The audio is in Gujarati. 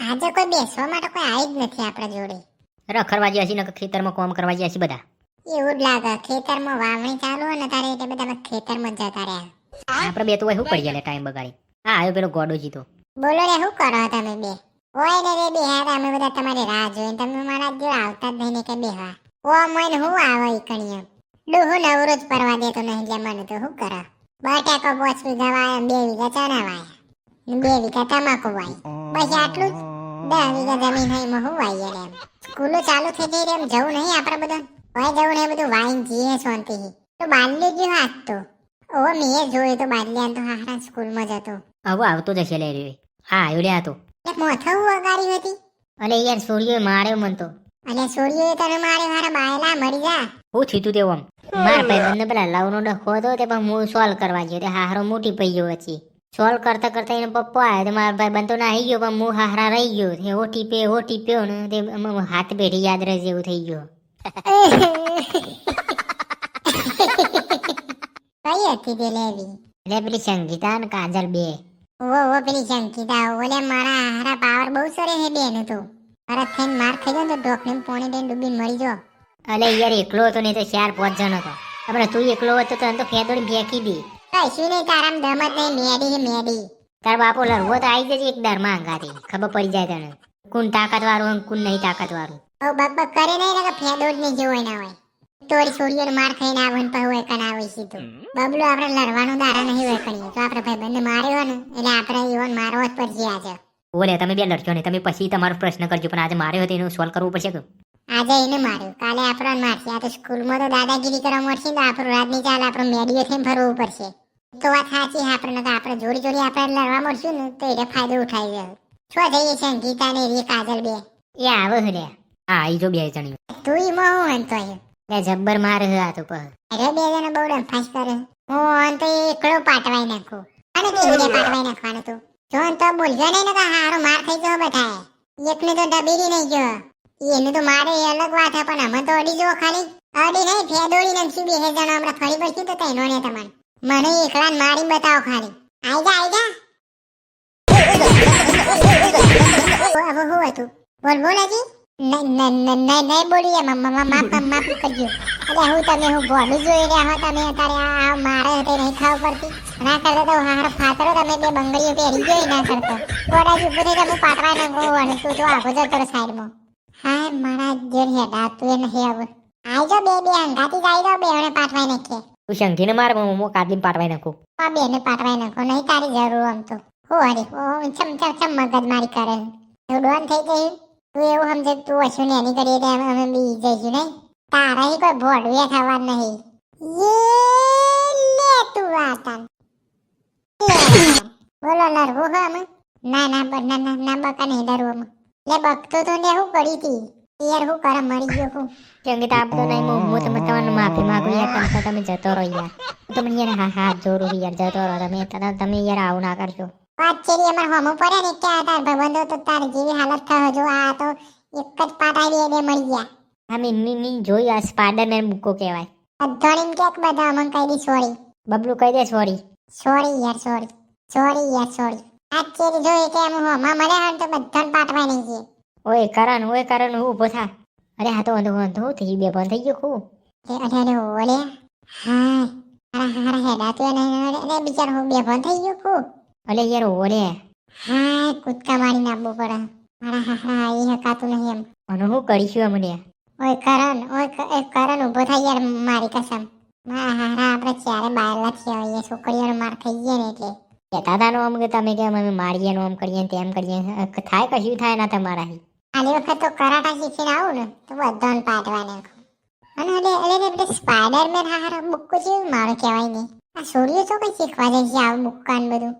આજે કોઈ બેસવા માટે કોઈ આવી જ નથી આપણા જોડે. રખડવા જ્યાં છીએ ખેતરમાં કામ કરવા જ્યાં છીએ બધા? એવું જ લાગે ખેતરમાં વાવણી ચાલુ હોય ને તારે એટલે બધા ખેતરમાં જતા રહ્યા. આપણે બે તો હોય શું પડી જાય ટાઈમ બગાડી. હા આવ્યો પેલો ગોડો જીતો. બોલો રે શું કરો તમે બે? ઓય ને રે બે અમે બધા તમારી રાહ જોઈને તમે મારા જોડે આવતા જ નહીં ને કે બેહવા ઓ મને હું આવો ઈકણીએ ડોહો નવરો જ પરવા દેતો નહીં એટલે મને તો શું કરો? બટાકો પોચ વીઘા વાયા બે વીઘા ચણા વાય બે વીઘા તમાકુ વાય. બસ આટલું જ? દસ વીઘા જમીન હોય એમાં હું વાઈએ એમ સ્કૂલો ચાલુ થઈ ગઈ એમ જવું નહીં આપણે બધા ભાઈ જવું નહીં બધું વાઈન જીએ શાંતિ તો બાલ્ય ગયું હાથ તો. ઓ મેં જોયું તો બાલ્યા તો હારા સ્કૂલમાં જતો હવે આવતો જશે લે રહ્યો હા આવ્યો લે આ તો મોથું વગાડી હતી. અલે યાર સૂર્યો માર્યો મન તો. અને સૂર્ય તને મારે મારા બાયલા મરી જા. હું થયું તેવું આમ. મારા ભાઈ બંને પેલા લવનો ડખો હતો તે પણ હું સોલ્વ કરવા ગયો તે હારો મોટી પઈ ગયો પછી સોલ્વ કરતા કરતા એનો પપ્પો આવ્યો તો મારા ભાઈ બનતો તો નાહી ગયો પણ હું હારા રહી ગયો. તે હો ટીપે હો ટીપ્યો ને તે હાથ પેઢી યાદ રહે જેવું થઈ ગયો. કઈ હતી તે લેવી? એટલે પેલી સંગીતા ને કાજલ બે. ઓ ઓ પેલી સંગીતા ઓલે મારા હારા પાવર બહુ સરે હે બેન તો. તરત થઈને માર ખાઈ ગયો ને તો ડોકને પોણી દઈને ડૂબી મરી જો અલે યાર એકલો હતો નહીં તો ચાર પાંચ જણ હતો. આપણે તું એકલો હતો તો તો ફેદોડી ફેંકી દી. કશું નહીં તારામ દમત નહીં મેડી મેડી. તાર બાપો લડવો તો આવી જજે એક દરમાં અંગાથી ખબર પડી જાય તને. કોણ તાકાત વાળું કોણ નહીં તાકાત વાળું ઓ બક બક કરે નહીં ને કે ફેદોડ ને જેવો ના હોય. તોડી સૂર્યનો માર ખાઈને આવન પર હોય કણ આવે સીધું બબલું આપણે લડવાનું દારા નહીં હોય કણીએ તો આપણે ભાઈ બંને માર્યો ને એટલે આપણે ઈવન મારવો જ પડશે આજે. બોલે તમે બે લડશો ને તમે પછી તમારો પ્રશ્ન કરજો પણ આજે માર્યો હતો એનું સોલ્વ કરવું પડશે કે? આજે એને માર્યું. કાલે આપણને મારશે. આ તો સ્કૂલમાં તો દાદાગીરી કરવા મળશે ને તો આપણું રાત નહીં ચાલે આપણું મેડીઓ થઈને ફરવું પડશે. તો વાત સાચી છે આપણને તો આપણે જોડી જોડી આપણે લડવા મળશું ને તો એને ફાયદો ઉઠાવી જાય છો જઈએ છે ગીતા ને રી કાજલ બે. એ આવો લે હા આવી જો બે જણી તું ઈમાં હું હંતો લે જબ્બર માર હે આ તો પર અરે બે જણ બહુ ડંફાસ કરે. હું અંત એકલો પાટવાઈ નાખું. અને કેવી રીતે પાટવાઈ નાખવાનું તું. જો તો બોલજો નહીં ને કે હારો માર થઈ ગયો બધાએ. એકને તો દબીરી નહીં ગયો. એને તો મારે એ અલગ વાત છે પણ અમે તો અડી જો ખાલી. અડી નહીં ફેદોડી નાખી બે જણા હમણાં ફરી પડશું તો તેનો ને તમારે. મને એકલા મારી બતાવો ખાલી. આઈ જા આઈ જા હવે હું હતું? બોલ બોલ હજી. નહીં બોલીએ ના કરતો તો હાર ફાતરો તમે બે હું મારા જેર હેડા તું એ આવું. જાઓ બે બે અંગાતી જ આઈ જાઓ બે નાખીએ તું શંખીને માર, હું હું કાદલીને પાટવાઈ નાખું. આ બે ને પાટવાઈ નાખો, નહીં તારી જરૂર આમ તો. હો હરી ઓ ચમ ચમ ચમ મગજ મારી કરે. તું ડોન થઈ ગઈ? તું એવું સમજે તું હશું ને એની કરીએ તો અમે બી જઈશું નહીં? તારા હી કોઈ ભોડવે થવા નહીં. યે લે તું વાતન. બોલો લડવું હો અમે ના ના ના ના બકા નહીં ડરવું લે, બકતો તો ને હું કરી તી. યાર હું કરે મરી ગયો હું સંગીતા આપતો નહીં હું હું તમે તમારું માફી માંગુ યાર તમે તમે જતો રહો યાર. હું તમને યાર હા હાથ જોડું યાર જતો રહો તમે તમે- તમે યાર આવું ના કરશો. વાત ચેરી અમાર હોમો પડે ને કે તાર ભાઈબંધો તો તાર જેવી હાલત થયો જો આ તો એક જ પાટાઈ એને મળી ગયા. હા મેં મી મી જોઈ આ સ્પાઈડરમેન બુકો કહેવાય. અધોણીમ કે બધા અમન કહી દી સોરી બબલુ કહી દે સોરી સોરી યાર સોરી સોરી યાર સોરી આ ચેરી જોઈ કે એમ હોમા મળે હન તો બધાને પાટવા નહીં છે ઓય કરણ ઓય કરણ હું ઊભો થા. અરે હા તો વાંધો વાંધો થઈ બે બંધ થઈ ગયો ખૂબ. એ અરે અરે ઓલે. હા અરે હારા હેડા તો એને અરે બિચારો હું બે ફોન થઈ ગયો ખૂબ. અલે યાર ઓલે. હા કૂદકા મારી નાબો પડે. મારા હા હા એ હકાતું નહીં એમ. અને હું કરીશું અમને ઓય કરણ ઓય એ કરણ ઊભો થઈ યાર મારી કસમ. હા હા આપણે ચારે બાયલા થયા હોઈએ છોકરીઓનો માર ખાઈ ગયા ને એટલે. કહેતા હતા નો આમ કે તમે કે અમે મારીએ નો આમ કરીએ ને તેમ કરીએ. થાય કશું થાય ના તમારાથી. આલી વખત તો કરાટા શીખીને આવું ને, તો બધાને પાટવા અને એટલે અલે એટલે પેલી સ્પાઈડરમેન હાર બુક્કો જેવું મારું કહેવાય નહીં આ સૂર્ય તો કઈ શીખવા જાય છે આવું બુક્કા ને બધું?